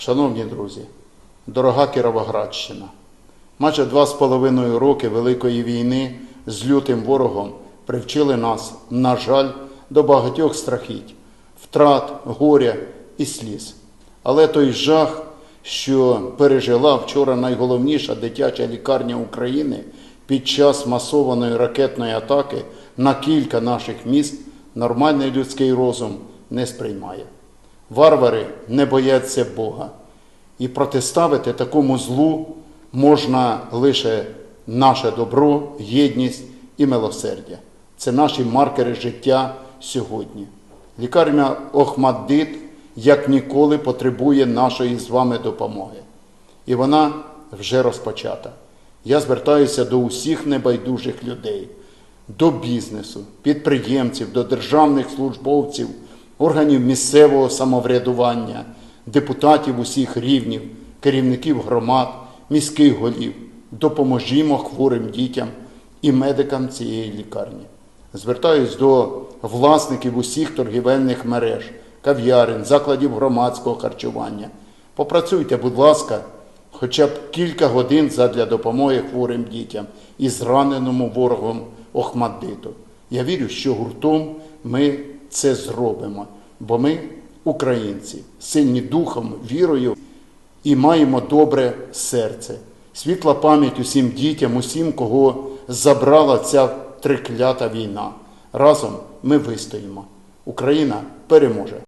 Шановні друзі, дорога Кіровоградщина, майже два з половиною роки Великої війни з лютим ворогом привчили нас, на жаль, до багатьох страхіть, втрат, горя і сліз. Але той жах, що пережила вчора найголовніша дитяча лікарня України під час масованої ракетної атаки на кілька наших міст, нормальний людський розум не сприймає. Варвари не бояться Бога. І протиставити такому злу можна лише наше добро, єдність і милосердя. Це наші маркери життя сьогодні. Лікарня Охмаддит як ніколи потребує нашої з вами допомоги. І вона вже розпочата. Я звертаюся до усіх небайдужих людей, до бізнесу, підприємців, до державних службовців, органів місцевого самоврядування, депутатів усіх рівнів, керівників громад, міських голів. Допоможімо хворим дітям і медикам цієї лікарні. Звертаюсь до власників усіх торгівельних мереж, кав'ярень, закладів громадського харчування. Попрацюйте, будь ласка, хоча б кілька годин задля допомоги хворим дітям і зраненому ворогом Охмаддиту. Я вірю, що гуртом ми це зробимо, бо ми українці, сильні духом, вірою і маємо добре серце. Світла пам'ять усім дітям, усім, кого забрала ця триклята війна. Разом ми вистоїмо. Україна переможе.